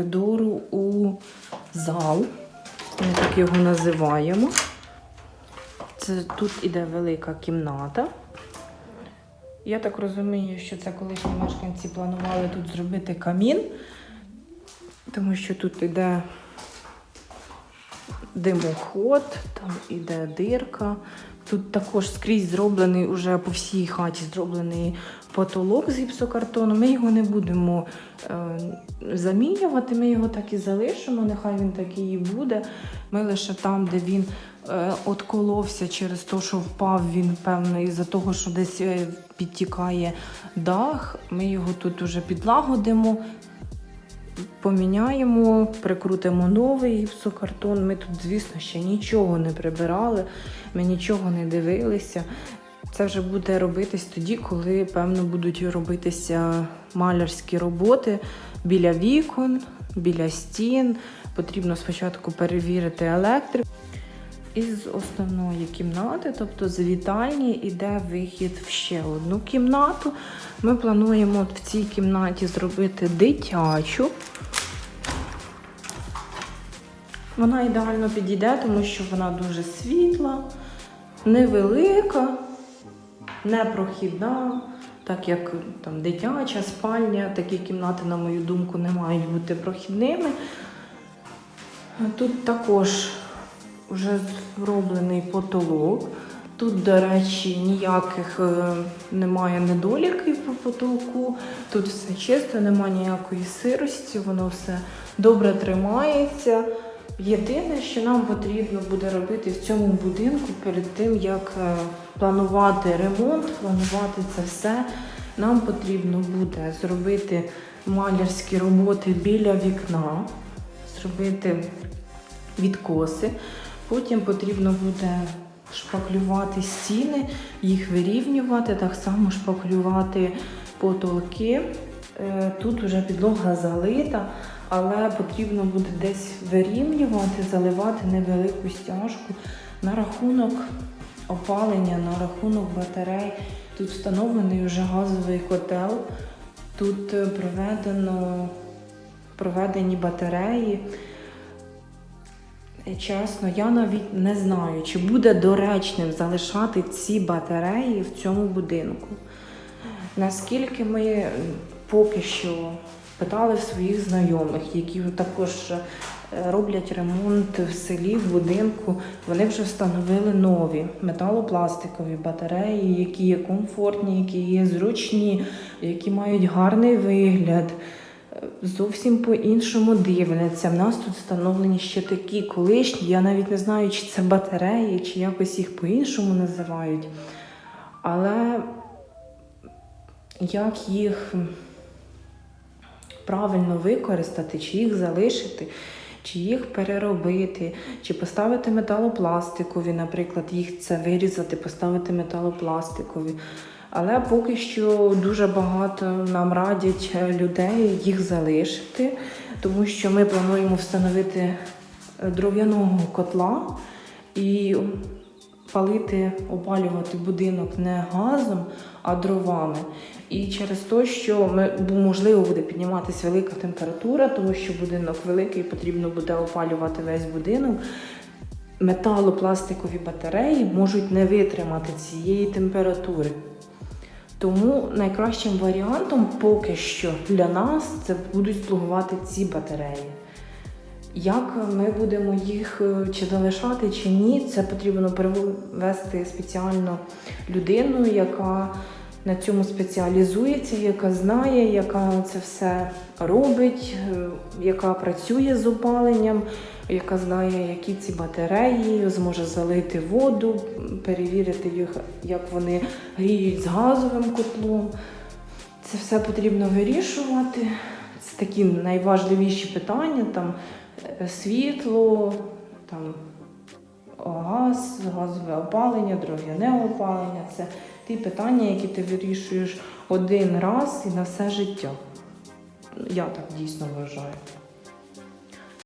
коридору у зал. Ми так його називаємо. Це тут іде велика кімната. Я так розумію, що це колишні мешканці планували тут зробити камін, тому що тут іде димоход, там іде дирка. Тут також скрізь зроблений уже по всій хаті зроблений потолок з гіпсокартону. Ми його не будемо е, замінювати, ми його так і залишимо, нехай він такий і буде. Ми лише там, де він е, отколовся через те, що впав він, певно, із-за того, що десь е, підтікає дах. Ми його тут уже підлагодимо, поміняємо, прикрутимо новий гіпсокартон. Ми тут, звісно, ще нічого не прибирали, ми нічого не дивилися. Це вже буде робитись тоді, коли, певно, будуть робитися малярські роботи біля вікон, біля стін. Потрібно спочатку перевірити електрику. Із основної кімнати, тобто з вітальні, йде вихід в ще одну кімнату. Ми плануємо в цій кімнаті зробити дитячу. Вона ідеально підійде, тому що вона дуже світла, невелика, непрохідна, так як там дитяча спальня, такі кімнати, на мою думку, не мають бути прохідними. Тут також вже зроблений потолок. Тут, до речі, ніяких е, немає недоліків по потолку. Тут все чисто, немає ніякої сирості, воно все добре тримається. Єдине, що нам потрібно буде робити в цьому будинку перед тим, як е, планувати ремонт, планувати це все, нам потрібно буде зробити малярські роботи біля вікна, зробити відкоси. Потім потрібно буде шпаклювати стіни, їх вирівнювати, так само шпаклювати потолки. Е, Тут вже підлога залита, але потрібно буде десь вирівнювати, заливати невелику стяжку на рахунок опалення, на рахунок батарей. Тут встановлений вже газовий котел, тут проведено, проведені батареї. Чесно, я навіть не знаю, чи буде доречним залишати ці батареї в цьому будинку. Наскільки ми поки що питали своїх знайомих, які також е, роблять ремонт в селі, в будинку, вони вже встановили нові металопластикові батареї, які є комфортні, які є зручні, які мають гарний вигляд зовсім по-іншому дивляться. В нас тут встановлені ще такі колишні. Я навіть не знаю, чи це батареї, чи якось їх по-іншому називають. Але як їх правильно використати, чи їх залишити, чи їх переробити, чи поставити металопластикові, наприклад, їх це вирізати, поставити металопластикові. Але поки що дуже багато нам радять е, людей їх залишити, тому що ми плануємо встановити е, дров'яного котла і палити, опалювати будинок не газом, а дровами. І через те, що ми, можливо буде підніматися велика температура, тому що будинок великий, потрібно буде опалювати весь будинок. Металопластикові батареї можуть не витримати цієї температури. Тому найкращим варіантом поки що для нас це будуть слугувати ці батареї. Як ми будемо їх е, чи залишати, чи ні, це потрібно привести спеціально людину, яка на цьому спеціалізується, яка знає, яка це все робить, е, яка працює з опаленням, яка знає, які ці батареї, зможе залити воду, перевірити їх, як вони гріють з газовим котлом. Це все потрібно вирішувати. Це такі найважливіші питання, там е, світло, там газ, газове опалення, дров'яне опалення. Це ті питання, які ти вирішуєш один раз і на все життя. Я так дійсно вважаю.